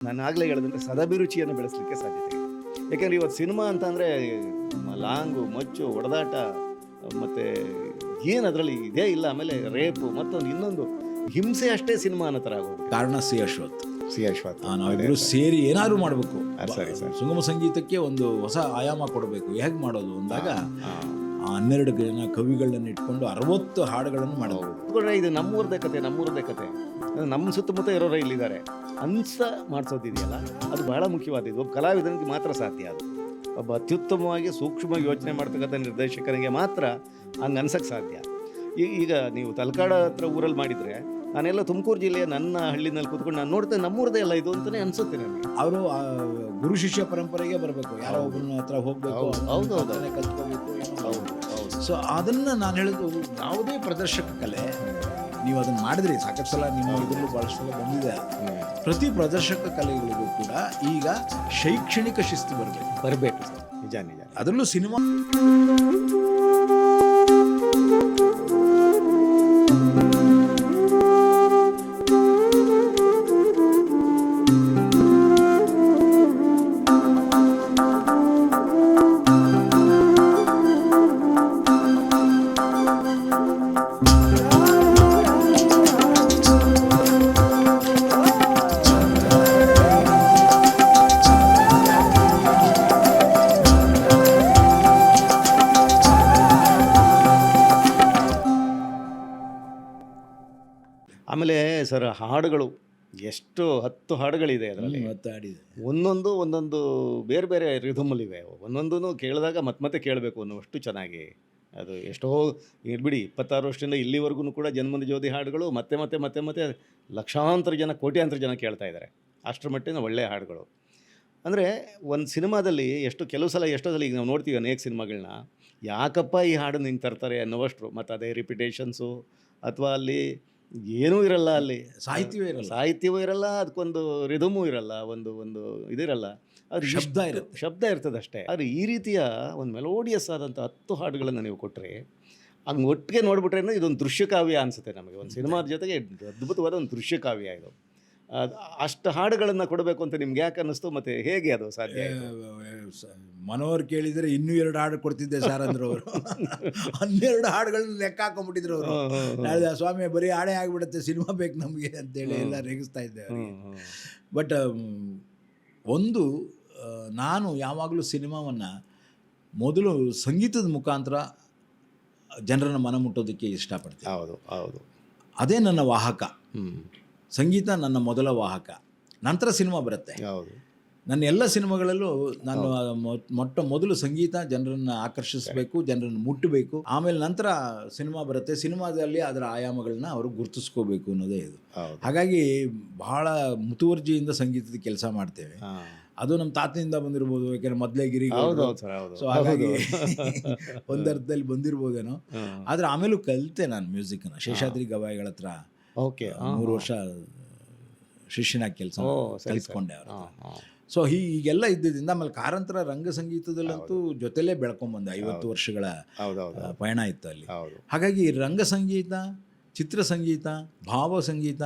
ನಾನು ಆಗಲೇ ಹೇಳಿದಂತೆ ಸದಭಿರುಚಿಯನ್ನು ಬೆಳೆಸಲಿಕ್ಕೆ ಸಾಧ್ಯತೆ ಇದೆ. ಯಾಕೆಂದರೆ ಇವತ್ತು ಸಿನಿಮಾ ಅಂತಂದರೆ ಲಾಂಗು ಮಚ್ಚು ಹೊಡೆದಾಟ ಮತ್ತು ಏನು ಅದರಲ್ಲಿ ಇದೇ ಇಲ್ಲ ಆಮೇಲೆ ರೇಪು ಮತ್ತೊಂದು ಇನ್ನೊಂದು ಹಿಂಸೆ ಅಷ್ಟೇ ಸಿನಿಮಾ ಅನ್ನೋ ಥರ ಆಗೋದು ಕಾರಣ ಸಿ ಅಶ್ವಥ್. ಸಿ ಅಶ್ವಥ್. ಆ, ನಾವಿಬ್ರು ಸೇರಿ ಏನಾದರೂ ಮಾಡಬೇಕು. ಸರಿ, ಸರಿ. ಸುಗಮ ಸಂಗೀತಕ್ಕೆ ಒಂದು ಹೊಸ ಆಯಾಮ ಕೊಡಬೇಕು. ಹೇಗೆ ಮಾಡೋದು ಅಂದಾಗ ಹನ್ನೆರಡು ಜನ ಕವಿಗಳನ್ನ ಇಟ್ಕೊಂಡು ಅರವತ್ತು ಹಾಡುಗಳನ್ನು ನೋಡ್ರೆ ಇದು ನಮ್ಮೂರದೇ ಕತೆ ನಮ್ಮೂರದೇ ಕತೆ. ನಮ್ಮ ಸುತ್ತಮುತ್ತ ಇರೋರೇ ಇಲ್ಲಿದ್ದಾರೆ. ಅನ್ಸ ಮಾಡಿಸೋದಿದೆಯಲ್ಲ, ಅದು ಬಹಳ ಮುಖ್ಯವಾದದ್ದು. ಒಬ್ಬ ಕಲಾವಿದನಿಗೆ ಮಾತ್ರ ಸಾಧ್ಯ ಅದು. ಒಬ್ಬ ಅತ್ಯುತ್ತಮವಾಗಿ ಸೂಕ್ಷ್ಮವಾಗಿ ಯೋಚನೆ ಮಾಡ್ತಕ್ಕಂಥ ನಿರ್ದೇಶಕನಿಗೆ ಮಾತ್ರ ಹಂಗೆ ಅನ್ಸಕ್ಕೆ ಸಾಧ್ಯ ಈಗ ನೀವು ತಲಕಾಡ ಹತ್ರ ಊರಲ್ಲಿ ಮಾಡಿದರೆ ನಾನೆಲ್ಲ ತುಮಕೂರು ಜಿಲ್ಲೆಯ ನನ್ನ ಹಳ್ಳಿನಲ್ಲಿ ಕೂತ್ಕೊಂಡು ನಾನು ನೋಡ್ತೇನೆ ನಮ್ಮೂರದೇ ಅಲ್ಲ ಇದು ಅಂತಲೇ ಅನ್ಸುತ್ತೆ ನನಗೆ. ಅವರು ಗುರು ಶಿಷ್ಯ ಪರಂಪರೆಗೆ ಬರಬೇಕು. ಯಾರೋ ಒಬ್ಬನ ಹತ್ರ ಹೋಗಬೇಕು ಹೌದು, ಹೌದು, ಕಲ್ತ್ಕೋಬೇಕು ಹೌದು ಹೌದು. ಸೊ ಅದನ್ನು ನಾನು ಹೇಳೋದು ಯಾವುದೇ ಪ್ರದರ್ಶಕ ಕಲೆ ನೀವು ಅದನ್ನ ಮಾಡಿದ್ರಿ. ಸಾಕಷ್ಟು ಸಲ ನಿಮ್ಮ ಇದರಲ್ಲೂ ಭಾಳಷ್ಟು ಸಲ ಬಂದಿದೆ. ಪ್ರತಿ ಪ್ರದರ್ಶಕ ಕಲೆಗಳಿಗೂ ಕೂಡ ಈಗ ಶೈಕ್ಷಣಿಕ ಶಿಸ್ತು ಬರಬೇಕು. ಬರಬೇಕು. ನಿಜ ನಿಜ. ಅದರಲ್ಲೂ ಸಿನಿಮಾ ಸರ್ ಹಾಡುಗಳು ಎಷ್ಟು ಹತ್ತು ಹಾಡುಗಳಿದೆ ಅದರಲ್ಲಿ. ಮಾತಾಡಿದೆ ಒಂದೊಂದು ಒಂದೊಂದು ಬೇರೆ ಬೇರೆ ರಿಧಮಲ್ಲಿವೆ ಒಂದೊಂದು ಕೇಳಿದಾಗ ಮತ್ತೆ ಮತ್ತೆ ಕೇಳಬೇಕು ಅನ್ನುವಷ್ಟು ಚೆನ್ನಾಗಿ ಅದು ಎಷ್ಟೋ ಇರ್ಬಿಡಿ ಇಪ್ಪತ್ತಾರು ವರ್ಷದಿಂದ ಇಲ್ಲಿವರೆಗೂ ಕೂಡ ಜನ್ಮದ ಜ್ಯೋತಿ ಹಾಡುಗಳು ಮತ್ತೆ ಮತ್ತೆ ಮತ್ತೆ ಮತ್ತೆ ಲಕ್ಷಾಂತರ ಜನ ಕೋಟ್ಯಾಂತರ ಜನ ಕೇಳ್ತಾ ಇದ್ದಾರೆ. ಅಷ್ಟರ ಮಟ್ಟಿನ ಒಳ್ಳೆಯ ಹಾಡುಗಳು. ಅಂದರೆ ಒಂದು ಸಿನಿಮಾದಲ್ಲಿ ಎಷ್ಟು ಕೆಲವು ಸಲ ಎಷ್ಟೋ ಸಲ ಈಗ ನಾವು ನೋಡ್ತೀವಿ ಅನೇಕ ಸಿನಿಮಾಗಳನ್ನ ಯಾಕಪ್ಪ ಈ ಹಾಡನ್ನು ಹಿಂಗೆ ತರ್ತಾರೆ ಅನ್ನೋವಷ್ಟರು ಮತ್ತು ಅದೇ ರಿಪಿಟೇಷನ್ಸು ಅಥವಾ ಅಲ್ಲಿ ಏನೂ ಇರಲ್ಲ ಅಲ್ಲಿ. ಸಾಹಿತ್ಯವೇ ಇರಲ್ಲ. ಸಾಹಿತ್ಯವೂ ಇರಲ್ಲ ಅದಕ್ಕೊಂದು ರಿದಮೂ ಇರಲ್ಲ ಒಂದು ಒಂದು ಇದಿರಲ್ಲ. ಅದು ಶಬ್ದ ಇರುತ್ತೆ. ಶಬ್ದ ಇರ್ತದೆ ಅಷ್ಟೇ. ಆದರೆ ಈ ರೀತಿಯ ಒಂದು ಮೆಲೋಡಿಯಸ್ ಆದಂಥ ಹತ್ತು ಹಾಡುಗಳನ್ನು ನೀವು ಕೊಟ್ಟರೆ ಹಂಗೆ ಒಟ್ಟಿಗೆ ನೋಡ್ಬಿಟ್ರೆ ಇದೊಂದು ದೃಶ್ಯಕಾವ್ಯ ಅನಿಸುತ್ತೆ ನಮಗೆ. ಒಂದು ಸಿನಿಮಾದ ಜೊತೆಗೆ ಅದ್ಭುತವಾದ ಒಂದು ದೃಶ್ಯಕಾವ್ಯ ಇದು. ಅಷ್ಟು ಹಾಡುಗಳನ್ನು ಕೊಡಬೇಕು ಅಂತ ನಿಮ್ಗೆ ಯಾಕೆ ಅನ್ನಿಸ್ತು? ಮತ್ತೆ ಹೇಗೆ ಅದು ಸಾಧ್ಯ? ಮನೋಹರ್ ಕೇಳಿದರೆ ಇನ್ನೂ ಎರಡು ಹಾಡು ಕೊಡ್ತಿದ್ದೆ ಸರ್ ಅಂದ್ರು ಅವರು. ಹನ್ನೆರಡು ಹಾಡುಗಳನ್ನ ಲೆಕ್ಕ ಹಾಕೊಂಡ್ಬಿಟ್ಟಿದ್ರು ಅವರು. ಸ್ವಾಮಿ ಬರೀ ಹಾಡೇ ಆಗಿಬಿಡುತ್ತೆ ಸಿನಿಮಾ ಬೇಕು ನಮಗೆ ಅಂತೇಳಿ ಎಲ್ಲ ರೇಗಿಸ್ತಾ ಇದ್ದೆ. ಬಟ್ ಒಂದು ನಾನು ಯಾವಾಗಲೂ ಸಿನಿಮಾವನ್ನು ಮೊದಲು ಸಂಗೀತದ ಮುಖಾಂತರ ಜನರನ್ನು ಮನ ಮುಟ್ಟೋದಕ್ಕೆ ಇಷ್ಟಪಡ್ತೀನಿ. ಹೌದು ಹೌದು. ಅದೇ ನನ್ನ ವಾಹಕ. ಸಂಗೀತ ನನ್ನ ಮೊದಲ ವಾಹಕ. ನಂತರ ಸಿನಿಮಾ ಬರುತ್ತೆ. ಹೌದು. ನನ್ನ ಎಲ್ಲ ಸಿನಿಮಾಗಳಲ್ಲೂ ನಾನು ಮೊಟ್ಟ ಮೊದಲು ಸಂಗೀತ ಜನರನ್ನು ಆಕರ್ಷಿಸಬೇಕು ಜನರನ್ನು ಮುಟ್ಟಬೇಕು. ಆಮೇಲೆ ನಂತರ ಸಿನಿಮಾ ಬರುತ್ತೆ. ಸಿನಿಮಾದಲ್ಲಿ ಅದರ ಆಯಾಮಗಳನ್ನ ಅವರು ಗುರುತಿಸ್ಕೋಬೇಕು ಅನ್ನೋದೇ ಇದು. ಹಾಗಾಗಿ ಬಹಳ ಮುತುವರ್ಜಿಯಿಂದ ಸಂಗೀತದ ಕೆಲಸ ಮಾಡ್ತೇವೆ. ಅದು ನಮ್ಮ ತಾತನಿಂದ ಬಂದಿರ್ಬೋದು ಯಾಕೆಂದ್ರೆ ಮೊದಲೇ ಗಿರಿ ಸೊ ಹಾಗಾಗಿ ಒಂದರ್ಥದಲ್ಲಿ ಬಂದಿರ್ಬೋದೇನೋ. ಆದ್ರೆ ಆಮೇಲೂ ಕಲಿತೆ ನಾನು ಮ್ಯೂಸಿಕ್ನ. ಶೇಷಾದ್ರಿ ಗವಾಯಿಗಳ ಹತ್ರ ಓಕೆ ಮೂರು ವರ್ಷ ಶಿಷ್ಯನ ಕೆಲಸ ಕಲಿಸ್ಕೊಂಡೆ ಅವರು. ಕಲಿತ್ಕೊಂಡೆ ಸೊ ಹೀಗೆಲ್ಲ ಇದ್ದಿದ್ದರಿಂದ ಆಮೇಲೆ ಕಾರಂತರ ರಂಗ ಸಂಗೀತದಲ್ಲಂತೂ ಜೊತೆಲೇ ಬೆಳ್ಕೊಂಬಂದೆ ಐವತ್ತು ವರ್ಷಗಳ ಪಯಣ ಇತ್ತು ಅಲ್ಲಿ. ಹಾಗಾಗಿ ರಂಗ ಸಂಗೀತ ಚಿತ್ರ ಸಂಗೀತ ಭಾವ ಸಂಗೀತ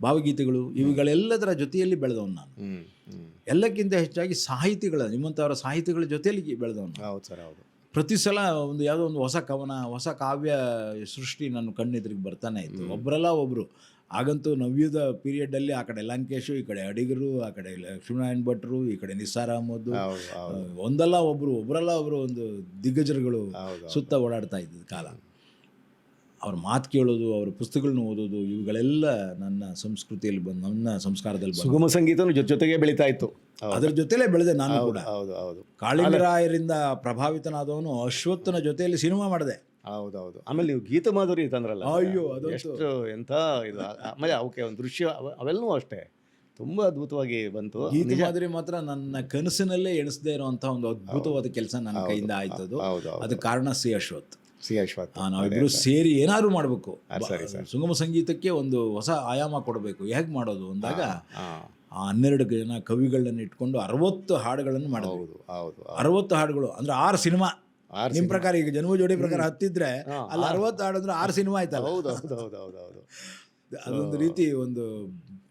ಭಾವಗೀತೆಗಳು ಇವುಗಳೆಲ್ಲದರ ಜೊತೆಯಲ್ಲಿ ಬೆಳೆದವನು ನಾನು. ಎಲ್ಲಕ್ಕಿಂತ ಹೆಚ್ಚಾಗಿ ಸಾಹಿತಿಗಳ ನಿಮ್ಮಂಥವರ ಸಾಹಿತಿಗಳ ಜೊತೆಯಲ್ಲಿ ಬೆಳೆದವನು ಹೌದು ಸರ್ ಹೌದು. ಪ್ರತಿ ಸಲ ಒಂದು ಯಾವುದೋ ಒಂದು ಹೊಸ ಕವನ ಹೊಸ ಕಾವ್ಯ ಸೃಷ್ಟಿ ನನ್ನ ಕಣ್ಣೆದುರಿಗೆ ಬರ್ತಾನೆ ಇತ್ತು. ಒಬ್ಬರಲ್ಲ ಒಬ್ಬರು ಆಗಂತೂ ನವ್ಯದ ಪೀರಿಯಡಲ್ಲಿ ಆ ಕಡೆ ಲಂಕೇಶು ಈ ಕಡೆ ಅಡಿಗರು ಆ ಕಡೆ ಲಕ್ಷ್ಮೀನಾರಾಯಣ ಭಟ್ರು ಈ ಕಡೆ ನಿಸಾರ್ ಅಹಮದ್ ಹೌದು. ಒಂದಲ್ಲ ಒಬ್ಬರು ಒಬ್ಬರಲ್ಲ ಒಬ್ಬರು ಒಂದು ದಿಗ್ಗಜರುಗಳು ಸುತ್ತ ಓಡಾಡ್ತಾ ಇದ್ದ ಕಾಲ. ಅವ್ರ ಮಾತು ಕೇಳೋದು ಅವ್ರ ಪುಸ್ತಕಗಳನ್ನ ಓದೋದು ಇವುಗಳೆಲ್ಲ ನನ್ನ ಸಂಸ್ಕೃತಿಯಲ್ಲಿ ಬಂದು ನನ್ನ ಸಂಸ್ಕಾರದಲ್ಲಿ ಬಂದು. ಸುಗಮ ಸಂಗೀತನು ಜೊತೆ ಜೊತೆಗೆ ಬೆಳೀತಾ ಇತ್ತು. ಅದರ ಜೊತೆಲೇ ಬೆಳೆದೆ ನಾನು ಕೂಡ. ಹೌದು ಹೌದು. ಕಾಳಿಂಗರಾಯರಿಂದ ಪ್ರಭಾವಿತನಾದವನು ಅಶ್ವತ್ಥನ ಜೊತೆಯಲ್ಲಿ ಸಿನಿಮಾ ಮಾಡಿದೆ. ಹೌದು ಹೌದು. ಆಮೇಲೆ ನೀವು ಗೀತ ಮಾಧುರಿ ತಂದ್ರಲ್ಲ ಅಯ್ಯೋ, ಅದು ಎಷ್ಟು ಎಂತ ಇದು ಆಮೇಲೆ ಅವಕ್ಕೆ ಒಂದು ದೃಶ್ಯ ಅವ- ಅವೆಲ್ಲವೂ ಅಷ್ಟೇ. ತುಂಬಾ ಅದ್ಭುತವಾಗಿ ಬಂತು. ಗೀತ ನಿಜ ಮಾದರಿ ಮಾತ್ರ ನನ್ನ ಕನಸಿನಲ್ಲೇ ಎಣಿಸದೇ ಇರುವಂತಹ ಒಂದು ಅದ್ಭುತವಾದ ಕೆಲಸ ನನ್ನ ಕೈಯಿಂದ ಆಯ್ತದು. ಅದು ಹೌದು. ಅದಕ್ಕೆ ಕಾರಣ ಸಿ ಅಶ್ವಥ್. ಸಿ ಅಶ್ವಥ್ ನಾವಿಬ್ಬರು ಸೇರಿ. ಏನಾದ್ರು ಮಾಡಬೇಕು. ಸುಗಮ ಸಂಗೀತಕ್ಕೆ ಒಂದು ಹೊಸ ಆಯಾಮ ಕೊಡಬೇಕು. ಹೇಗೆ ಮಾಡೋದು ಅಂದಾಗ ಆ ಹನ್ನೆರಡು ಜನ ಕವಿಗಳನ್ನ ಇಟ್ಕೊಂಡು ಅರವತ್ತು ಹಾಡುಗಳನ್ನು ಮಾಡಬಹುದು ಹೌದು ಅರವತ್ತು ಹಾಡುಗಳು. ಅಂದ್ರೆ ಆರು ಸಿನಿಮಾ. ನಿಮ್ಮ ನಿಮ್ ಪ್ರಕಾರ ಈಗ ಜನ್ಮ ಜೋಡಿ ಪ್ರಕಾರ ಹತ್ತಿದ್ರೆ ಅಲ್ಲಿ ಅರವತ್ತು ಹಾಡು ಅಂದ್ರೆ ಆರು ಸಿನಿಮಾ ಆಯ್ತಲ್ಲ. ಹೌದು ಹೌದು ಹೌದು ಹೌದು ಹೌದು. ಅದೊಂದು ರೀತಿ ಒಂದು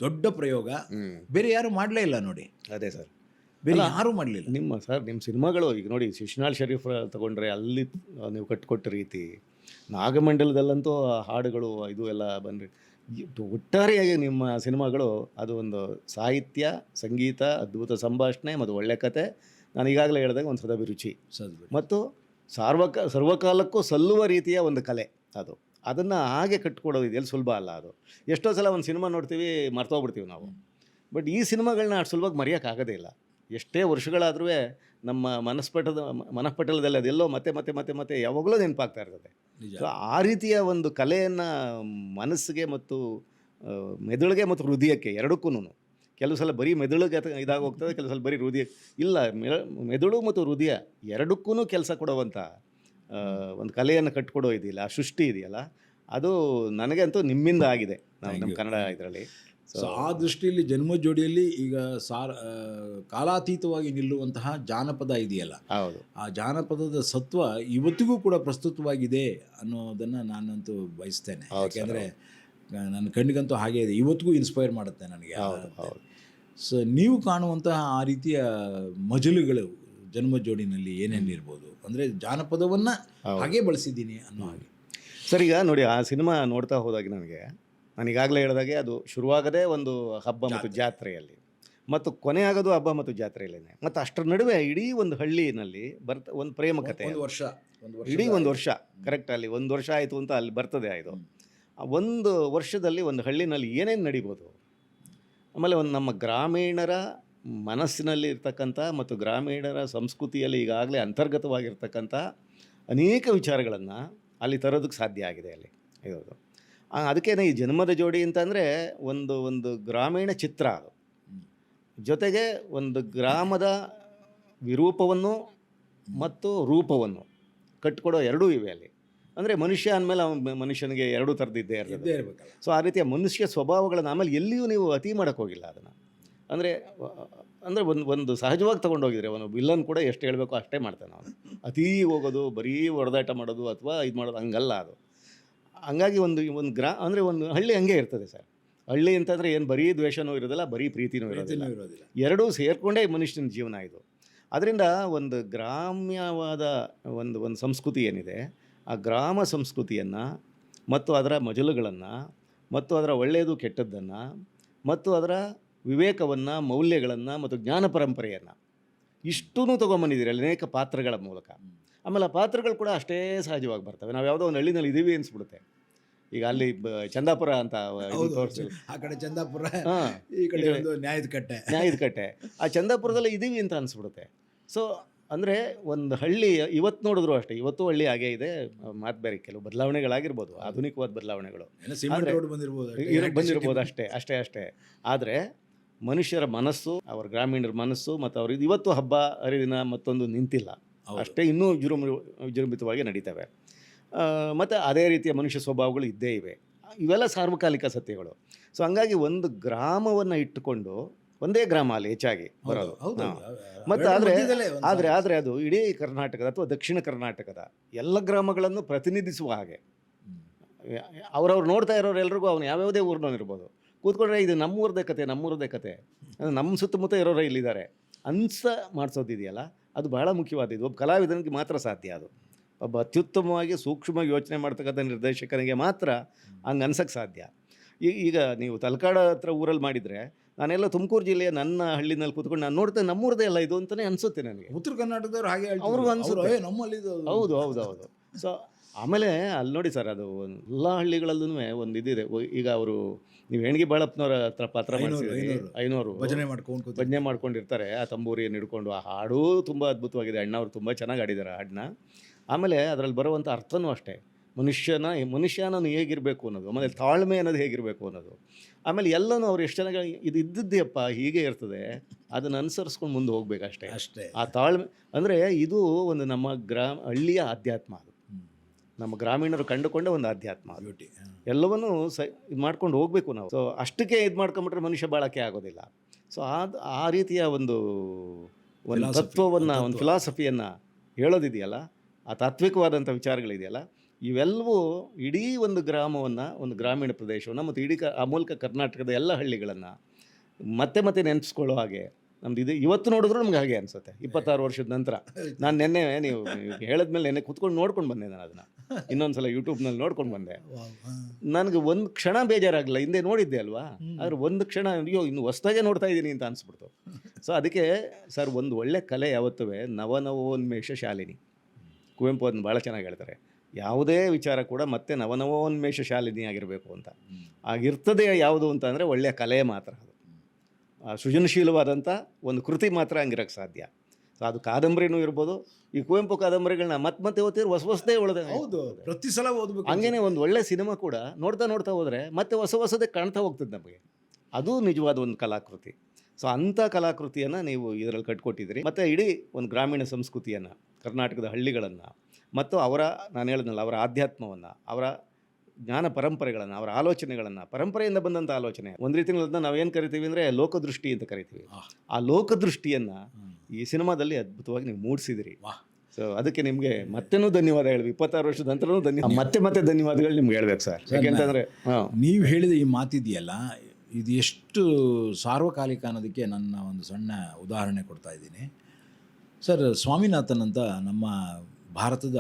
ದೊಡ್ಡ ಪ್ರಯೋಗ. ಬೇರೆ ಯಾರು ಮಾಡಲೇ ಇಲ್ಲ ನೋಡಿ. ಅದೇ ಸರ್. ಬೇರೆ ಯಾರು ಮಾಡಲಿಲ್ಲ. ನಿಮ್ಮ ಸರ್ ನಿಮ್ಮ ಸಿನಿಮಾಗಳು ಈಗ ನೋಡಿ ಶಿಶುನಾಳ್ ಶರೀಫ್ ತಗೊಂಡ್ರೆ ಅಲ್ಲಿ ನೀವು ಕಟ್ಕೊಟ್ಟ ರೀತಿ ನಾಗಮಂಡಲದಲ್ಲಂತೂ ಹಾಡುಗಳು ಇದು ಎಲ್ಲ ಬಂದರೆ. ಒಟ್ಟಾರೆಯಾಗಿ ನಿಮ್ಮ ಸಿನಿಮಾಗಳು ಅದು ಒಂದು ಸಾಹಿತ್ಯ ಸಂಗೀತ ಅದ್ಭುತ ಸಂಭಾಷಣೆ ಮತ್ತು ಒಳ್ಳೆ ಕತೆ ನಾನು ಈಗಾಗಲೇ ಹೇಳಿದಾಗ ಒಂದು ಸದಭಿರುಚಿ. ಮತ್ತು ಸಾರ್ವಕ ಸರ್ವಕಾಲಕ್ಕೂ ಸಲ್ಲುವ ರೀತಿಯ ಒಂದು ಕಲೆ ಅದು. ಅದನ್ನು ಹಾಗೆ ಕಟ್ಕೊಡೋದು ಇದೆಯಲ್ಲಿ ಸುಲಭ ಅಲ್ಲ ಅದು. ಎಷ್ಟೋ ಸಲ ಒಂದು ಸಿನಿಮಾ ನೋಡ್ತೀವಿ ಮರ್ತೋಗ್ಬಿಡ್ತೀವಿ ನಾವು. ಬಟ್ ಈ ಸಿನಿಮಾಗಳನ್ನ ಅಷ್ಟು ಸುಲಭವಾಗಿ ಮರೆಯೋಕ್ಕಾಗೋದೇ ಇಲ್ಲ. ಎಷ್ಟೇ ವರ್ಷಗಳಾದರೂ ನಮ್ಮ ಮನಸ್ಪಟದ ಮನಃಪಟಲದಲ್ಲಿ ಅದೆಲ್ಲೋ ಮತ್ತೆ ಮತ್ತೆ ಮತ್ತೆ ಮತ್ತೆ ಯಾವಾಗಲೂ ನೆನಪಾಗ್ತಾ ಇರ್ತದೆ. ಸೊ ಆ ರೀತಿಯ ಒಂದು ಕಲೆಯನ್ನು ಮನಸ್ಸಿಗೆ ಮತ್ತು ಮೆದುಳಿಗೆ ಮತ್ತು ಹೃದಯಕ್ಕೆ ಎರಡಕ್ಕೂ ಕೆಲವು ಸಲ ಬರೀ ಮೆದುಳಿಗೆ ಅಥವಾ ಇದಾಗೋಗ್ತದೆ ಕೆಲವು ಸಲ ಬರೀ ಹೃದಯ ಇಲ್ಲ ಮೆ- ಮೆದುಳು ಮತ್ತು ಹೃದಯ ಎರಡಕ್ಕೂ ಕೆಲಸ ಕೊಡುವಂಥ ಒಂದು ಕಲೆಯನ್ನು ಕಟ್ಕೊಡೋ ಇದೆಯಲ್ಲ ಆ ಸೃಷ್ಟಿ ಇದೆಯಲ್ಲ ಅದು ನನಗಂತೂ ನಿಮ್ಮಿಂದ ಆಗಿದೆ. ನಾವು ನಮ್ಮ ಕನ್ನಡ ಇದರಲ್ಲಿ. ಸೊ ಆ ದೃಷ್ಟಿಯಲ್ಲಿ ಜನ್ಮ ಜೋಡಿಯಲ್ಲಿ ಈಗ ಸಾರ ಕಾಲಾತೀತವಾಗಿ ನಿಲ್ಲುವಂತಹ ಜಾನಪದ ಇದೆಯಲ್ಲ. ಹೌದು. ಆ ಜಾನಪದದ ಸತ್ವ ಇವತ್ತಿಗೂ ಕೂಡ ಪ್ರಸ್ತುತವಾಗಿದೆ ಅನ್ನೋದನ್ನು ನಾನಂತೂ ಬಯಸ್ತೇನೆ. ಯಾಕೆಂದರೆ ನನ್ನ ಕಣ್ಣಿಗಂತೂ ಹಾಗೆ ಇದೆ. ಇವತ್ತಿಗೂ ಇನ್ಸ್ಪೈರ್ ಮಾಡುತ್ತೆ ನನಗೆ ಸೊ ನೀವು ಕಾಣುವಂತಹ ಆ ರೀತಿಯ ಮಜಲುಗಳು ಜನ್ಮ ಜೋಡಿನಲ್ಲಿ ಏನೇನು ಇರ್ಬೋದು? ಅಂದರೆ ಜಾನಪದವನ್ನು. ಹಾಗೆ ಬಳಸಿದ್ದೀನಿ ಅನ್ನೋ ಹಾಗೆ. ಸರ್ ಈಗ ನೋಡಿ ಆ ಸಿನಿಮಾ ನೋಡ್ತಾ ಹೋದಾಗ ನನಗೆ ನಾನು ಈಗಾಗಲೇ ಹೇಳಿದಾಗೆ ಅದು ಶುರುವಾಗದೇ ಒಂದು ಹಬ್ಬ ಮತ್ತು ಜಾತ್ರೆಯಲ್ಲಿ. ಮತ್ತು ಕೊನೆ ಆಗೋದು ಹಬ್ಬ ಮತ್ತು ಜಾತ್ರೆಯಲ್ಲೇ ಮತ್ತು ಅಷ್ಟರ ನಡುವೆ ಇಡೀ ಒಂದು ಹಳ್ಳಿನಲ್ಲಿ ಬರ್ತ ಒಂದು ಪ್ರೇಮ ಕಥೆ ಒಂದು ವರ್ಷ ಇಡೀ ಒಂದು ವರ್ಷ. ಕರೆಕ್ಟ್ ಅಲ್ಲಿ ಒಂದು ವರ್ಷ ಆಯಿತು ಅಂತ ಅಲ್ಲಿ ಬರ್ತದೆ ಇದು. ಆ ಒಂದು ವರ್ಷದಲ್ಲಿ ಒಂದು ಹಳ್ಳಿನಲ್ಲಿ ಏನೇನು ನಡಿಬೋದು? ಆಮೇಲೆ ಒಂದು ನಮ್ಮ ಗ್ರಾಮೀಣರ ಮನಸ್ಸಿನಲ್ಲಿ ಇರ್ತಕ್ಕಂಥ ಮತ್ತು ಗ್ರಾಮೀಣರ ಸಂಸ್ಕೃತಿಯಲ್ಲಿ ಈಗಾಗಲೇ ಅಂತರ್ಗತವಾಗಿರ್ತಕ್ಕಂಥ ಅನೇಕ ವಿಚಾರಗಳನ್ನು ಅಲ್ಲಿ ತರೋದಕ್ಕೆ ಸಾಧ್ಯ ಆಗಿದೆ ಅಲ್ಲಿ. ಇದು. ಅದಕ್ಕೇನೆ ಈ ಜನ್ಮದ ಜೋಡಿ ಅಂತಂದರೆ ಒಂದು ಒಂದು ಗ್ರಾಮೀಣ ಚಿತ್ರ ಅದು. ಜೊತೆಗೆ ಒಂದು ಗ್ರಾಮದ ವಿರೂಪವನ್ನು ಮತ್ತು ರೂಪವನ್ನು ಕಟ್ಕೊಡೋ ಎರಡೂ ಇವೆ ಅಲ್ಲಿ. ಅಂದರೆ ಮನುಷ್ಯ ಅಂದಮೇಲೆ ಅವನ ಮನುಷ್ಯನಿಗೆ ಎರಡೂ ಥರದಿದ್ದೇ ಇರ್ತದೆ. ಸೊ ಆ ರೀತಿಯ ಮನುಷ್ಯ ಸ್ವಭಾವಗಳನ್ನು ಆಮೇಲೆ ಎಲ್ಲಿಯೂ ನೀವು ಅತಿ ಮಾಡೋಕ್ಕೆ ಹೋಗಿಲ್ಲ ಅದನ್ನು. ಅಂದರೆ ಅಂದರೆ ಒಂದು ಒಂದು ಸಹಜವಾಗಿ ತೊಗೊಂಡೋಗಿದ್ರೆ ಅವನು ವಿಲ್ಲನ್ ಕೂಡ ಎಷ್ಟು ಹೇಳಬೇಕು ಅಷ್ಟೇ ಮಾಡ್ತಾನೆ ಅವನು ಅತೀ ಹೋಗೋದು ಬರೀ ಹೊಡೆದಾಟ ಮಾಡೋದು ಅಥವಾ ಇದು ಮಾಡೋದು ಹಂಗಲ್ಲ ಅದು. ಹಂಗಾಗಿ ಒಂದು ಒಂದು ಗ್ರಾ ಅಂದರೆ ಒಂದು ಹಳ್ಳಿ ಹಂಗೆ ಇರ್ತದೆ ಸರ್. ಹಳ್ಳಿ ಅಂತಂದರೆ ಏನು ಬರೀ ದ್ವೇಷನೂ ಇರೋದಿಲ್ಲ ಬರೀ ಪ್ರೀತಿನೂ ಇರೋದಿಲ್ಲ. ಇರೋದಿಲ್ಲ. ಎರಡೂ ಸೇರಿಕೊಂಡೇ ಮನುಷ್ಯನ ಜೀವನ ಇದು. ಅದರಿಂದ ಒಂದು ಗ್ರಾಮ್ಯವಾದ ಒಂದು ಒಂದು ಸಂಸ್ಕೃತಿ ಏನಿದೆ ಆ ಗ್ರಾಮ ಸಂಸ್ಕೃತಿಯನ್ನು ಮತ್ತು ಅದರ ಮಜಲುಗಳನ್ನು ಮತ್ತು ಅದರ ಒಳ್ಳೆಯದು ಕೆಟ್ಟದ್ದನ್ನು ಮತ್ತು ಅದರ ವಿವೇಕವನ್ನು ಮೌಲ್ಯಗಳನ್ನು ಮತ್ತು ಜ್ಞಾನ ಪರಂಪರೆಯನ್ನು ಇಷ್ಟೂ ತೊಗೊಂಬಂದಿದ್ದೀರಿ ಅನೇಕ ಪಾತ್ರಗಳ ಮೂಲಕ. ಆಮೇಲೆ ಆ ಪಾತ್ರಗಳು ಕೂಡ ಅಷ್ಟೇ ಸಹಜವಾಗಿ ಬರ್ತವೆ. ನಾವು ಯಾವುದೋ ಒಂದು ಹಳ್ಳಿನಲ್ಲಿ ಇದ್ದೀವಿ ಅನಿಸ್ಬಿಡುತ್ತೆ. ಈಗ ಅಲ್ಲಿ ಬ- ಚಂದಾಪುರ ಅಂತ ಇದು ತೋರಿಸ್ತೀವಿ ಆ ಕಡೆ ಚಂದಾಪುರ ಹಾ. ಈ ಕಡೆ ಒಂದು ನ್ಯಾಯದ ಕಟ್ಟೆ. ನ್ಯಾಯದ ಕಟ್ಟೆ. ಆ ಚಂದಾಪುರದಲ್ಲಿ ಇದೀವಿ ಅಂತ ಅನಿಸ್ಬಿಡುತ್ತೆ. ಸೊ ಅಂದರೆ ಒಂದು ಹಳ್ಳಿ ಇವತ್ತು ನೋಡಿದ್ರು ಅಷ್ಟೇ ಇವತ್ತು ಹಳ್ಳಿ ಹಾಗೆ ಇದೆ. ಮಾತು ಬೇರೆ ಕೆಲವು ಬದಲಾವಣೆಗಳಾಗಿರ್ಬೋದು ಆಧುನಿಕವಾದ ಬದಲಾವಣೆಗಳು. ಏನೋ ಸಿಮೆಂಟ್ ರೋಡ್ ಬಂದಿರ್ಬೋದು ಅಷ್ಟೇ. ಇರೋ ಬಂದಿರ್ಬೋದು ಅಷ್ಟೇ ಅಷ್ಟೇ ಆದ್ರೆ ಆದರೆ ಮನುಷ್ಯರ ಮನಸ್ಸು ಅವರ ಗ್ರಾಮೀಣರ ಮನಸ್ಸು ಮತ್ತು ಅವ್ರ ಇವತ್ತು ಹಬ್ಬ ಹರಿದಿನ ಮತ್ತೊಂದು ನಿಂತಿಲ್ಲ. ಅಷ್ಟೇ ಇನ್ನೂ ವಿಜೃಂಭ ವಿಜೃಂಭಿತವಾಗಿ ನಡೀತವೆ. ಮತ್ತು ಅದೇ ರೀತಿಯ ಮನುಷ್ಯ ಸ್ವಭಾವಗಳು ಇದ್ದೇ ಇವೆ. ಇವೆಲ್ಲ ಸಾರ್ವಕಾಲಿಕ ಸತ್ಯಗಳು. ಸೊ ಹಂಗಾಗಿ ಒಂದು ಗ್ರಾಮವನ್ನು ಇಟ್ಟುಕೊಂಡು ಒಂದೇ ಗ್ರಾಮ ಅಲ್ಲಿ ಹೆಚ್ಚಾಗಿ ಹೌದು, ಬರೋದು. ಮತ್ತು ಆದರೆ ಆದರೆ ಆದರೆ ಅದು ಇಡೀ ಕರ್ನಾಟಕದ ಅಥವಾ ದಕ್ಷಿಣ ಕರ್ನಾಟಕದ ಎಲ್ಲ ಗ್ರಾಮಗಳನ್ನು ಪ್ರತಿನಿಧಿಸುವ ಹಾಗೆ. ಅವರವ್ರು ನೋಡ್ತಾ ಇರೋರು ಎಲ್ರಿಗೂ ಅವನು ಯಾವ್ಯಾವುದೇ ಊರಿನವನು ಇರ್ಬೋದು. ಕೂತ್ಕೊಂಡ್ರೆ ಇದು ನಮ್ಮೂರದೇ ಕತೆ ನಮ್ಮೂರದೇ ಕತೆ. ಅಂದ್ರೆ ನಮ್ಮ ಸುತ್ತಮುತ್ತ ಇರೋರೇ ಇಲ್ಲಿದ್ದಾರೆ. ಅನ್ಸ ಮಾಡಿಸೋದಿದೆಯಲ್ಲ? ಅದು ಬಹಳ ಮುಖ್ಯವಾದದ್ದು. ಒಬ್ಬ ಕಲಾವಿದನಿಗೆ ಮಾತ್ರ ಸಾಧ್ಯ ಅದು. ಒಬ್ಬ ಅತ್ಯುತ್ತಮವಾಗಿ ಸೂಕ್ಷ್ಮವಾಗಿ ಯೋಚನೆ ಮಾಡ್ತಕ್ಕಂಥ ನಿರ್ದೇಶಕನಿಗೆ ಮಾತ್ರ ಹಂಗೆ ಅನ್ಸಕ್ಕೆ ಸಾಧ್ಯ. ಈಗ ನೀವು ತಲಕಾಡ ಹತ್ರ ಊರಲ್ಲಿ ಮಾಡಿದರೆ ನಾನೆಲ್ಲ ತುಮಕೂರು ಜಿಲ್ಲೆಯ ನನ್ನ ಹಳ್ಳಿನಲ್ಲಿ ಕೂತ್ಕೊಂಡು ನಾನು ನೋಡ್ತೇನೆ ನಮ್ಮೂರದೇ ಅಲ್ಲ ಇದು ಅಂತಲೇ ಅನಿಸುತ್ತೆ ನನಗೆ. ಉತ್ತರ ಕರ್ನಾಟಕದವ್ರು ಹಾಗೆ. ಅವ್ರಿಗೂ ಅವ್ರು, ಅನ್ಸುತ್ತೆ. ನಮ್ಮಲ್ಲಿ ಹೌದು ಹೌದು ಹೌದು. ಸೊ ಆಮೇಲೆ ಅಲ್ಲಿ ನೋಡಿ ಸರ್ ಅದು ಎಲ್ಲ ಹಳ್ಳಿಗಳಲ್ಲೂ ಒಂದು ಇದಿದೆ. ಈಗ ಅವರು ನೀವು ಹೆಣ್ಗಿ ಬಾಳಪ್ಪನವರ ಹತ್ರ ಪಾತ್ರ ಐನೂರು, ಭಜನೆ ಮಾಡ್ಕೊಂಡು ಭಜನೆ ಮಾಡ್ಕೊಂಡಿರ್ತಾರೆ. ಆ ತಂಬೂರಿಯನ್ನು ಹಿಡ್ಕೊಂಡು ಆ ಹಾಡು ತುಂಬ ಅದ್ಭುತವಾಗಿದೆ. ಅಣ್ಣವ್ರು ತುಂಬ ಚೆನ್ನಾಗಿ ಆಡಿದ್ದಾರೆ ಹಾಡನ್ನ ಆಮೇಲೆ ಅದರಲ್ಲಿ ಬರುವಂಥ ಅರ್ಥನೂ ಅಷ್ಟೇ. ಮನುಷ್ಯನ ಮನುಷ್ಯ ನಾನು ಹೇಗಿರಬೇಕು ಅನ್ನೋದು ಆಮೇಲೆ ತಾಳ್ಮೆ ಅನ್ನೋದು ಹೇಗಿರಬೇಕು ಅನ್ನೋದು. ಆಮೇಲೆ ಎಲ್ಲನೂ ಅವ್ರು ಎಷ್ಟು ಜನ ಇದು ಇದ್ದದ್ದೆಯಪ್ಪ ಹೀಗೆ ಇರ್ತದೆ ಅದನ್ನು ಅನುಸರಿಸ್ಕೊಂಡು ಮುಂದೆ ಹೋಗ್ಬೇಕಷ್ಟೇ. ಅಷ್ಟೇ. ಆ ತಾಳ್ಮೆ ಅಂದರೆ ಇದು ಒಂದು ನಮ್ಮ ಗ್ರಾಮ ಹಳ್ಳಿಯ ಆಧ್ಯಾತ್ಮ ಅದು. ನಮ್ಮ ಗ್ರಾಮೀಣರು ಕಂಡುಕೊಂಡ ಒಂದು ಆಧ್ಯಾತ್ಮ ಅದು. ಬ್ಯೂಟಿ ಎಲ್ಲವನ್ನೂ ಸ ಇದು ಮಾಡ್ಕೊಂಡು ಹೋಗಬೇಕು ನಾವು. ಸೊ ಅಷ್ಟಕ್ಕೆ ಇದು ಮಾಡ್ಕೊಂಬಿಟ್ರೆ ಮನುಷ್ಯ ಬಾಳಕ್ಕೆ ಆಗೋದಿಲ್ಲ. ಸೊ ಆ ಆ ರೀತಿಯ ಒಂದು ಒಂದು ತತ್ವವನ್ನು ಒಂದು ಫಿಲಾಸಫಿಯನ್ನು ಹೇಳೋದಿದೆಯಲ್ಲ? ಆ ತಾತ್ವಿಕವಾದಂಥ ವಿಚಾರಗಳಿದೆಯಲ್ಲ ಇವೆಲ್ಲವೂ ಇಡೀ ಒಂದು ಗ್ರಾಮವನ್ನು ಒಂದು ಗ್ರಾಮೀಣ ಪ್ರದೇಶವನ್ನು ಮತ್ತು ಇಡೀ ಕ ಆ ಮೂಲಕ ಕರ್ನಾಟಕದ ಎಲ್ಲ ಹಳ್ಳಿಗಳನ್ನು ಮತ್ತೆ ಮತ್ತೆ ನೆನೆಸ್ಕೊಳ್ಳೋ ಹಾಗೆ ನಮ್ದು ಇದು ಇವತ್ತು ನೋಡಿದ್ರು ನಮ್ಗೆ ಹಾಗೆ ಅನಿಸುತ್ತೆ. ಇಪ್ಪತ್ತಾರು ವರ್ಷದ ನಂತರ. ನಾನು ನಿನ್ನೆ ನೀವು ಹೇಳಿದ್ಮೇಲೆ ನೆನ್ನೆ ಕುತ್ಕೊಂಡು ನೋಡ್ಕೊಂಡು ಬಂದೆ ನಾನು ಅದನ್ನು. ಇನ್ನೊಂದು ಸಲ ಯೂಟ್ಯೂಬ್ನಲ್ಲಿ ನೋಡ್ಕೊಂಡು ಬಂದೆ. ನನಗೆ ಒಂದು ಕ್ಷಣ ಬೇಜಾರಾಗಲ್ಲ ಹಿಂದೆ ನೋಡಿದ್ದೆ ಅಲ್ವಾ? ಆದ್ರೆ ಒಂದು ಕ್ಷಣ ಅಯ್ಯೋ ಇನ್ನು ಹೊಸ್ದಾಗೆ ನೋಡ್ತಾ ಇದ್ದೀನಿ ಅಂತ ಅನಿಸ್ಬಿಡ್ತು. ಸೊ ಅದಕ್ಕೆ ಸರ್ ಒಂದು ಒಳ್ಳೆ ಕಲೆ ಯಾವತ್ತೂ ನವನವೋನ್ಮೇಷ ಶಾಲಿನಿ. ಕುವೆಂಪು ಅದನ್ನು ಭಾಳ ಚೆನ್ನಾಗಿ ಹೇಳ್ತಾರೆ. ಯಾವುದೇ ವಿಚಾರ ಕೂಡ ಮತ್ತೆ ನವನವೋನ್ಮೇಷ ಶಾಲಿನಿ ಆಗಿರಬೇಕು ಅಂತ ಆಗಿರ್ತದೆ ಯಾವುದು ಅಂತ ಅಂದರೆ ಒಳ್ಳೆಯ ಕಲೆ ಮಾತ್ರ ಅದು. ಸೃಜನಶೀಲವಾದಂಥ ಒಂದು ಕೃತಿ ಮಾತ್ರ ಹಂಗಿರೋಕ್ಕೆ ಸಾಧ್ಯ. ಸೊ ಅದು ಕಾದಂಬರಿನೂ ಇರ್ಬೋದು ಈ ಕುವೆಂಪು ಕಾದಂಬರಿಗಳನ್ನ ಮತ್ತೆ ಮತ್ತೆ ಓದ್ತಿದ್ರೆ ಹೊಸ ಹೊಸದೇ ಉಳಿದ ಹೌದು ಪ್ರತಿ ಸಲ ಓದ್ಬೇಕು. ಹಂಗೇನೆ ಒಂದು ಒಳ್ಳೆ ಸಿನಿಮಾ ಕೂಡ ನೋಡ್ತಾ ನೋಡ್ತಾ ಹೋದರೆ ಮತ್ತೆ ಹೊಸ ಹೊಸದೇ ಕಾಣ್ತಾ ಹೋಗ್ತದೆ ನಮಗೆ. ಅದು ನಿಜವಾದ ಒಂದು ಕಲಾಕೃತಿ. ಸೊ ಅಂಥ ಕಲಾಕೃತಿಯನ್ನು ನೀವು ಇದರಲ್ಲಿ ಕಟ್ಕೊಟ್ಟಿದ್ದೀರಿ. ಮತ್ತು ಇಡೀ ಒಂದು ಗ್ರಾಮೀಣ ಸಂಸ್ಕೃತಿಯನ್ನು ಕರ್ನಾಟಕದ ಹಳ್ಳಿಗಳನ್ನು ಮತ್ತು ಅವರ ನಾನು ಹೇಳಿದ್ನಲ್ಲ ಅವರ ಆಧ್ಯಾತ್ಮವನ್ನು ಅವರ ಜ್ಞಾನ ಪರಂಪರೆಗಳನ್ನು ಅವರ ಆಲೋಚನೆಗಳನ್ನು ಪರಂಪರೆಯಿಂದ ಬಂದಂಥ ಆಲೋಚನೆ. ಒಂದು ರೀತಿಯಲ್ಲಿ ಅದನ್ನ ನಾವೇನು ಕರಿತೀವಿ ಅಂದರೆ ಲೋಕದೃಷ್ಟಿ ಅಂತ ಕರಿತೀವಿ. ಆ ಲೋಕದೃಷ್ಟಿಯನ್ನು. ಈ ಸಿನಿಮಾದಲ್ಲಿ ಅದ್ಭುತವಾಗಿ ನೀವು ಮೂಡಿಸಿದಿರಿ. ವಾ. ಸೊ ಅದಕ್ಕೆ ನಿಮಗೆ ಮತ್ತೆನೂ ಧನ್ಯವಾದ ಹೇಳಿ ಇಪ್ಪತ್ತಾರು ವರ್ಷದ ನಂತರನೂ ಧನ್ಯವಾದ. ಮತ್ತೆ ಮತ್ತೆ ಧನ್ಯವಾದಗಳು ನಿಮ್ಗೆ ಹೇಳ್ಬೇಕು ಸರ್. ಯಾಕೆಂತಂದ್ರೆ ಹಾಂ. ನೀವು ಹೇಳಿದ ಈ ಮಾತಿದೆಯಲ್ಲ ಇದು ಎಷ್ಟು ಸಾರ್ವಕಾಲಿಕ ಅನ್ನೋದಕ್ಕೆ ನನ್ನ ಒಂದು ಸಣ್ಣ ಉದಾಹರಣೆ ಕೊಡ್ತಾ ಇದ್ದೀನಿ. ಸರ್ ಸ್ವಾಮಿನಾಥನ್ ಅಂತ ನಮ್ಮ ಭಾರತದ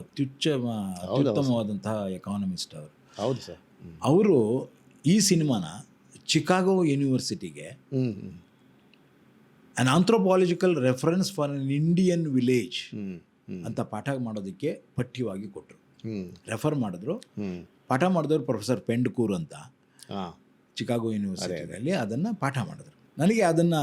ಅತ್ಯುಚ್ಚ ಅತ್ಯುತ್ತಮವಾದಂತಹ ಎಕಾನಮಿಸ್ಟ್ ಅವರು. ಹೌದು ಸರ್. ಅವರು ಈ ಸಿನಿಮಾನ Chicago ಯೂನಿವರ್ಸಿಟಿಗೆ an anthropological reference for an Indian village ಅಂತ ಪಾಠ ಮಾಡೋದಕ್ಕೆ ಪಠ್ಯವಾಗಿ ಕೊಟ್ಟರು ರೆಫರ್ ಮಾಡಿದ್ರು. ಪಾಠ ಮಾಡಿದವರು ಪ್ರೊಫೆಸರ್ ಪೆಂಡ್ಕೂರ್ ಅಂತ. ಚಿಕಾಗೋ ಯೂನಿವರ್ಸಿಟಿಯಲ್ಲಿ ಅದನ್ನು ಪಾಠ ಮಾಡಿದ್ರು. ನನಗೆ ಅದನ್ನು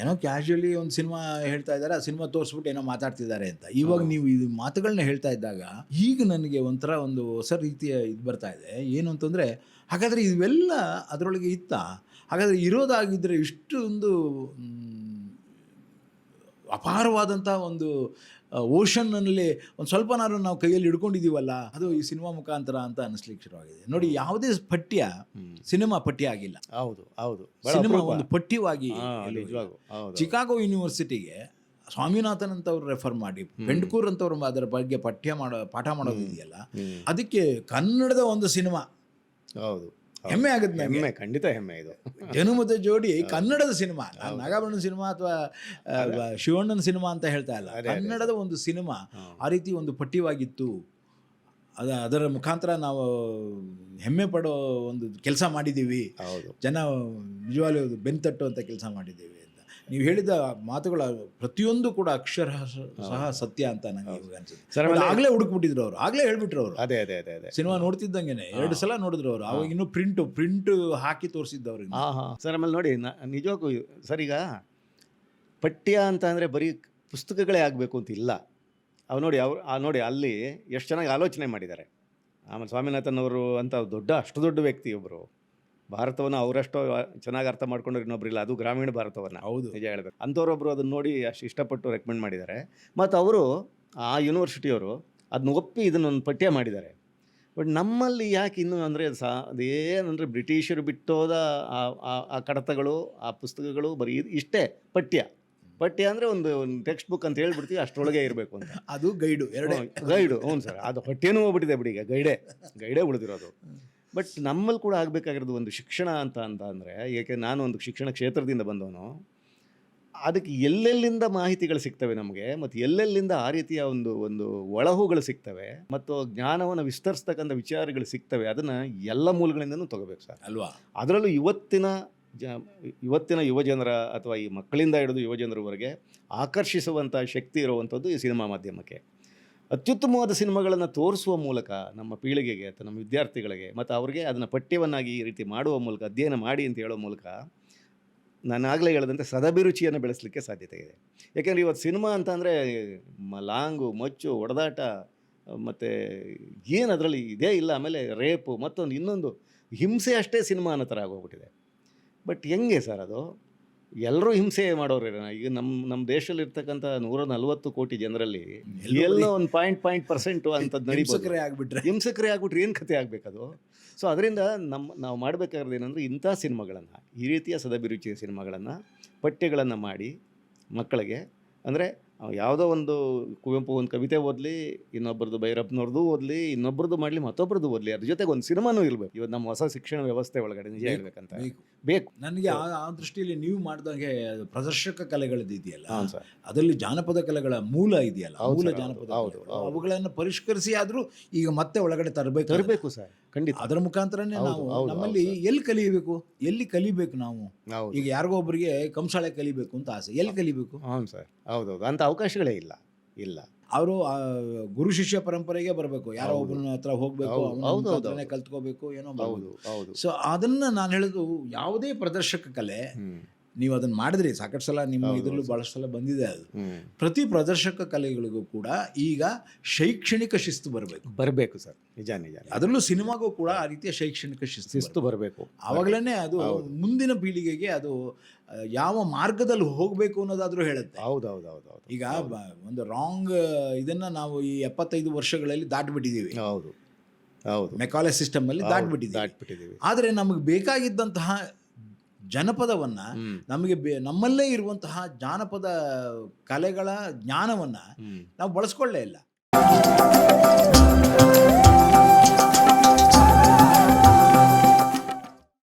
ಏನೋ ಕ್ಯಾಶುವಲಿ ಒಂದು ಸಿನಿಮಾ ಹೇಳ್ತಾ ಇದ್ದಾರೆ ಆ ಸಿನಿಮಾ ತೋರಿಸ್ಬಿಟ್ಟು ಏನೋ ಮಾತಾಡ್ತಿದ್ದಾರೆ ಅಂತ. ಇವಾಗ ನೀವು ಇದು ಮಾತುಗಳನ್ನ ಹೇಳ್ತಾ ಇದ್ದಾಗ ಈಗ ನನಗೆ ಒಂಥರ ಒಂದು ಹೊಸ ರೀತಿಯ ಇದು ಬರ್ತಾ ಇದೆ. ಏನು ಅಂತಂದರೆ ಹಾಗಾದರೆ ಇವೆಲ್ಲ ಅದರೊಳಗೆ ಇತ್ತ? ಹಾಗಾದರೆ ಇರೋದಾಗಿದ್ದರೆ ಇಷ್ಟೊಂದು ಅಪಾರವಾದಂಥ ಒಂದು ಓಷನ್ನಲ್ಲಿ ಒಂದು ಸ್ವಲ್ಪನಾದ್ರು ನಾವು ಕೈಯಲ್ಲಿ ಹಿಡ್ಕೊಂಡಿದ್ದೀವಲ್ಲ ಅದು ಈ ಸಿನಿಮಾ ಮುಖಾಂತರ ಅಂತ ಅನಿಸ್ಲಿಕ್ಕೆ ಶುರುವಾಗಿದೆ. ನೋಡಿ ಯಾವುದೇ ಪಠ್ಯ ಸಿನಿಮಾ ಪಠ್ಯ ಆಗಿಲ್ಲ. ಹೌದು ಹೌದು. ಸಿನಿಮಾ ಒಂದು ಪಠ್ಯವಾಗಿ ಚಿಕಾಗೋ ಯೂನಿವರ್ಸಿಟಿಗೆ ಸ್ವಾಮಿನಾಥನ್ ಅಂತವ್ರು ರೆಫರ್ ಮಾಡಿ ಬೆಂಡ್ಕೂರ್ ಅಂತವ್ರು ಅದರ ಬಗ್ಗೆ ಪಠ್ಯ ಮಾಡೋ ಪಾಠ ಮಾಡೋದಿದೆಯಲ್ಲ. ಅದಕ್ಕೆ ಕನ್ನಡದ ಒಂದು ಸಿನಿಮಾ. ಹೌದು. ಹೆಮ್ಮೆ ಆಗುತ್ತೆ ಹೆಮ್ಮೆ ಖಂಡಿತ ಹೆಮ್ಮೆ ಇದು. ಜನುಮದ ಜೋಡಿ ಕನ್ನಡದ ಸಿನಿಮಾ ನಾನು ನಾಗಾಭರಣ ಸಿನಿಮಾ ಅಥವಾ ಶಿವಣ್ಣನ ಸಿನಿಮಾ ಅಂತ ಹೇಳ್ತಾ ಇಲ್ಲ. ಕನ್ನಡದ ಒಂದು ಸಿನಿಮಾ ಆ ರೀತಿ ಒಂದು ಪಠ್ಯವಾಗಿತ್ತು ಅದ ಅದರ ಮುಖಾಂತರ ನಾವು ಹೆಮ್ಮೆ ಪಡೋ ಒಂದು ಕೆಲಸ ಮಾಡಿದ್ದೀವಿ. ಜನ ನಿಜವಾಗ್ಲೂ ಬೆನ್ ಅಂತ ಕೆಲಸ ಮಾಡಿದ್ದೀವಿ ನೀವು ಹೇಳಿದ ಮಾತುಗಳ ಪ್ರತಿಯೊಂದು ಕೂಡ ಅಕ್ಷರ ಸಹ ಸತ್ಯ ಅಂತ ನನಗೆ ಅನ್ಸುತ್ತೆ. ಸರ್, ನೋಡಿ, ಆಮೇಲೆ- ಆಗ್ಲೇ ಹುಡುಕ್ಬಿಟ್ಟಿದ್ರು ಅವರು. ಆಗ್ಲೇ ಹೇಳ್ಬಿಟ್ರು ಅವರು ಅದೇ ಅದೇ ಅದೇ ಅದೇ. ಸಿನಿಮಾ ನೋಡ್ತಿದ್ದಂಗೆನೆ. ಎರಡು ಸಲ ನೋಡಿದ್ರು ಅವರು. ಅವಾಗ ಇನ್ನೂ ಪ್ರಿಂಟ್ ಪ್ರಿಂಟ್ ಹಾಕಿ ತೋರಿಸಿದ್ದವ್ರಿಗೆ ಸರ್ ಆಮೇಲೆ ನೋಡಿ ನಿಜವಾಗೂ ಸರ್ ಈಗ ಪಠ್ಯ ಅಂತ ಅಂದರೆ ಬರೀ ಪುಸ್ತಕಗಳೇ ಆಗಬೇಕು ಅಂತ ಇಲ್ಲ. ಅವು ನೋಡಿ ಅವ್ರು ಆ ನೋಡಿ ಅಲ್ಲಿ ಎಷ್ಟು ಚೆನ್ನಾಗಿ ಆಲೋಚನೆ ಮಾಡಿದ್ದಾರೆ. ಆಮೇಲೆ ಸ್ವಾಮಿನಾಥನ್ ಅವರು ಅಂತ ದೊಡ್ಡ ಅಷ್ಟು ದೊಡ್ಡ ವ್ಯಕ್ತಿ ಒಬ್ಬರು ಭಾರತವನ್ನು ಅವರಷ್ಟು ಚೆನ್ನಾಗಿ ಅರ್ಥ ಮಾಡ್ಕೊಂಡ್ರೆ ಇನ್ನೊಬ್ರಿಲ್ಲ. ಅದು ಗ್ರಾಮೀಣ ಭಾರತವನ್ನು. ಹೌದು. ನಿಜ ಹೇಳ್ಬೇಕು. ಅಂಥವ್ರೊಬ್ಬರು ಅದನ್ನು ನೋಡಿ ಅಷ್ಟು ಇಷ್ಟಪಟ್ಟು ರೆಕಮೆಂಡ್ ಮಾಡಿದ್ದಾರೆ. ಮತ್ತು ಅವರು ಆ ಯೂನಿವರ್ಸಿಟಿಯವರು ಅದನ್ನ ಒಪ್ಪಿ ಇದನ್ನೊಂದು ಪಠ್ಯ ಮಾಡಿದ್ದಾರೆ. ಬಟ್ ನಮ್ಮಲ್ಲಿ ಯಾಕೆ ಇನ್ನೂ ಅಂದರೆ ಸಾ ಅದೇನಂದರೆ ಬ್ರಿಟಿಷರು ಬಿಟ್ಟೋದ ಆ- ಕಡತಗಳು ಆ ಪುಸ್ತಕಗಳು ಬರೀ ಇಷ್ಟೇ ಪಠ್ಯ. ಪಠ್ಯ ಅಂದರೆ ಒಂದು ಟೆಕ್ಸ್ಟ್ ಬುಕ್ ಅಂತ ಹೇಳ್ಬಿಡ್ತೀವಿ ಅಷ್ಟರೊಳಗೆ ಇರಬೇಕು ಅಂತ. ಅದು ಗೈಡು ಎರಡು. ಗೈಡು. ಹ್ಞೂ ಸರ್. ಅದು ಹೊಟ್ಟೆನೂ ಹೋಗ್ಬಿಟ್ಟಿದೆ ಬಿಡಿ ಈಗ ಗೈಡೆ. ಗೈಡೇ ಉಳಿದಿರೋದು. ಬಟ್ ನಮ್ಮಲ್ಲಿ ಕೂಡ ಆಗಬೇಕಾಗಿರೋದು ಒಂದು ಶಿಕ್ಷಣ ಅಂತ ಅಂತ ಅಂದರೆ ಏಕೆ ನಾನು ಒಂದು ಶಿಕ್ಷಣ ಕ್ಷೇತ್ರದಿಂದ ಬಂದವನು ಅದಕ್ಕೆ ಎಲ್ಲೆಲ್ಲಿಂದ ಮಾಹಿತಿಗಳು ಸಿಗ್ತವೆ ನಮಗೆ ಮತ್ತು ಎಲ್ಲೆಲ್ಲಿಂದ ಆ ರೀತಿಯ ಒಂದು ಒಂದು ಒಳಹುಗಳು ಸಿಗ್ತವೆ ಮತ್ತು ಜ್ಞಾನವನ್ನು ವಿಸ್ತರಿಸ್ತಕ್ಕಂಥ ವಿಚಾರಗಳು ಸಿಗ್ತವೆ ಅದನ್ನು ಎಲ್ಲ ಮೂಲಗಳಿಂದನೂ ತಗೋಬೇಕು ಸರ್. ಅಲ್ವಾ? ಅದರಲ್ಲೂ ಇವತ್ತಿನ ಜ ಇವತ್ತಿನ ಯುವಜನರ ಅಥವಾ ಈ ಮಕ್ಕಳಿಂದ ಹಿಡಿದು ಯುವಜನರವರೆಗೆ ಆಕರ್ಷಿಸುವಂಥ ಶಕ್ತಿ ಇರುವಂಥದ್ದು ಈ ಸಿನಿಮಾ ಮಾಧ್ಯಮಕ್ಕೆ. ಅತ್ಯುತ್ತಮವಾದ ಸಿನಿಮಾಗಳನ್ನು ತೋರಿಸುವ ಮೂಲಕ ನಮ್ಮ ಪೀಳಿಗೆಗೆ ಅಥವಾ ನಮ್ಮ ವಿದ್ಯಾರ್ಥಿಗಳಿಗೆ ಮತ್ತು ಅವ್ರಿಗೆ ಅದನ್ನು ಪಠ್ಯವನ್ನಾಗಿ ಈ ರೀತಿ ಮಾಡುವ ಮೂಲಕ, ಅಧ್ಯಯನ ಮಾಡಿ ಅಂತ ಹೇಳೋ ಮೂಲಕ ನಾನು ಆಗಲೇ ಹೇಳಿದಂತೆ ಸದಭಿರುಚಿಯನ್ನು ಬೆಳೆಸಲಿಕ್ಕೆ ಸಾಧ್ಯತೆ ಇದೆ. ಯಾಕೆಂದರೆ ಇವತ್ತು ಸಿನಿಮಾ ಅಂತ ಅಂದರೆ ಲಾಂಗು ಮಚ್ಚು, ಒಡದಾಟ, ಮತ್ತು ಏನು ಅದರಲ್ಲಿ ಇದೇ ಇಲ್ಲ, ಆಮೇಲೆ ರೇಪು ಮತ್ತೊಂದು ಇನ್ನೊಂದು ಹಿಂಸೆ ಅಷ್ಟೇ ಸಿನಿಮಾ ಅನ್ನೋ ಥರ ಆಗೋಗ್ಬಿಟ್ಟಿದೆ. ಬಟ್ ಹೆಂಗೆ ಸರ್ ಅದು? ಎಲ್ಲರೂ ಹಿಂಸೆ ಮಾಡೋರು ಈಗ ನಮ್ಮ ನಮ್ಮ ದೇಶದಲ್ಲಿ ಇರ್ತಕ್ಕಂಥ ನೂರ ನಲ್ವತ್ತು ಕೋಟಿ ಜನರಲ್ಲಿ ಎಲ್ಲೋ ಒಂದು ಪಾಯಿಂಟ್ ಪಾಯಿಂಟ್ ಪರ್ಸೆಂಟು ಅಂಥದ್ದು ನಡೀಬೋದು. ಹಿಂಸಕರೇ ಆಗ್ಬಿಟ್ರೆ. ಹಿಂಸಕರೇ ಆಗ್ಬಿಟ್ರೆ ಏನು ಕಥೆ ಆಗಬೇಕದು? ಸೊ ಅದರಿಂದ ನಮ್ಮ ನಾವು ಮಾಡಬೇಕಾಗಿರೋದು ಏನಂದರೆ ಇಂಥ ಸಿನಿಮಾಗಳನ್ನು ಈ ರೀತಿಯ ಸದಭಿರುಚಿಯ ಸಿನಿಮಾಗಳನ್ನು ಪಠ್ಯಗಳನ್ನು ಮಾಡಿ ಮಕ್ಕಳಿಗೆ ಅಂದರೆ ಯಾವುದೋ ಒಂದು ಕುವೆಂಪು ಒಂದು ಕವಿತೆ ಓದಲಿ ಇನ್ನೊಬ್ಬರದ್ದು ಭೈರಪ್ಪನವ್ರದ್ದು ಓದಲಿ ಇನ್ನೊಬ್ಬರದ್ದು ಮಾಡಲಿ ಮತ್ತೊಬ್ಬರದ್ದು ಓದಲಿ ಅದ್ರ ಜೊತೆಗೆ ಒಂದು ಸಿನಿಮಾನೂ ಇರಬೇಕು. ಇವತ್ತು ನಮ್ಮ ಹೊಸ ಶಿಕ್ಷಣ ವ್ಯವಸ್ಥೆ ಒಳಗಡೆ ನಿಜ ಇರಬೇಕಂತ ಬೇಕು. ನನಗೆ ಆ ಆ ದೃಷ್ಟಿಯಲ್ಲಿ ನೀವು ಮಾಡಿದಂಗೆ ಪ್ರದರ್ಶಕ ಕಲೆಗಳದ್ದು ಇದೆಯಲ್ಲ? ಅದರಲ್ಲಿ ಜಾನಪದ ಕಲೆಗಳ ಮೂಲ ಇದೆಯಲ್ಲ? ಮೂಲ ಜಾನಪದ. ಅವುಗಳನ್ನು ಪರಿಷ್ಕರಿಸಿ ಆದರೂ ಈಗ ಮತ್ತೆ ಒಳಗಡೆ ತರಬೇಕು ತರಬೇಕು ಸರ್. ಖಂಡಿತ. ಅದರ ಮುಖಾಂತರನೇ ನಾವು ನಮ್ಮಲ್ಲಿ ಎಲ್ಲಿ ಕಲಿಬೇಕು ಎಲ್ಲಿ ಕಲಿಬೇಕು ನಾವು? ಈಗ ಯಾರಿಗೋ ಒಬ್ಬರಿಗೆ ಕಂಸಾಳೆ ಕಲಿಬೇಕು ಅಂತ ಆಸೆ. ಎಲ್ಲಿ ಕಲಿಬೇಕು? ಹೌದು ಸರ್ ಹೌದೌದು ಅಂತ ಅವಕಾಶಗಳೇ ಇಲ್ಲ ಇಲ್ಲ. ಅವರು ಗುರು ಶಿಷ್ಯ ಪರಂಪರೆಗೆ ಬರಬೇಕು. ಯಾರೋ. ಒಬ್ಬನ ಹತ್ರ ಹೋಗ್ಬೇಕು ಕಲ್ತ್ಕೋಬೇಕು ಏನೋ ಹೌದು ಹೌದು. ಸೊ ಅದನ್ನ ನಾನು ಹೇಳುದು ಯಾವುದೇ ಪ್ರದರ್ಶಕ ಕಲೆ ನೀವು ಅದನ್ನ ಮಾಡಿದ್ರಿ. ಸಾಕಷ್ಟು ಸಲ ನಿಮ್ಮ ಇದರಲ್ಲೂ ಭಾಳಷ್ಟು ಬಹಳಷ್ಟು ಸಲ ಬಂದಿದೆ ಅದು. ಪ್ರತಿ ಪ್ರದರ್ಶಕ ಕಲೆಗಳಿಗೂ ಕೂಡ ಈಗ ಶೈಕ್ಷಣಿಕ ಶಿಸ್ತು ಬರಬೇಕು. ಬರಬೇಕು ಸರ್. ನಿಜ ನಿಜ ಅದರಲ್ಲೂ ಸಿನಿಮಾಗೂ ಕೂಡ ಆ ರೀತಿಯ ಶೈಕ್ಷಣಿಕ ಶಿಸ್ತು ಶಿಸ್ತು ಬರಬೇಕು. ಆವಾಗಲೇ ಅದು ಮುಂದಿನ ಪೀಳಿಗೆಗೆ ಅದು ಯಾವ ಮಾರ್ಗದಲ್ಲಿ ಹೋಗಬೇಕು ಅನ್ನೋದಾದ್ರೂ ಹೇಳುತ್ತೆ. ಹೌದು ಹೌದು ಹೌದು ಹೌದು. ಈಗ ಒಂದು ರಾಂಗ್ ಇದನ್ನ ನಾವು ಈ ಎಪ್ಪತ್ತೈದು ವರ್ಷಗಳಲ್ಲಿ ದಾಟ್ಬಿಟ್ಟಿದ್ದೀವಿ ಹೌದು ಹೌದು. ಮೆಕಾಲೆ ಸಿಸ್ಟಮ್ ಅಲ್ಲಿ ದಾಟ್ಬಿಟ್ಟಿದ್ದೀವಿ ಆದರೆ ನಮಗೆ ಬೇಕಾಗಿದ್ದಂತಹ ಜನಪದವನ್ನ ನಮಗೆ ನಮ್ಮಲ್ಲೇ ಇರುವಂತಹ ಜಾನಪದ ಕಲೆಗಳ ಜ್ಞಾನವನ್ನ ನಾವು ಬಳಸ್ಕೊಳ್ಳೇ ಇಲ್ಲ.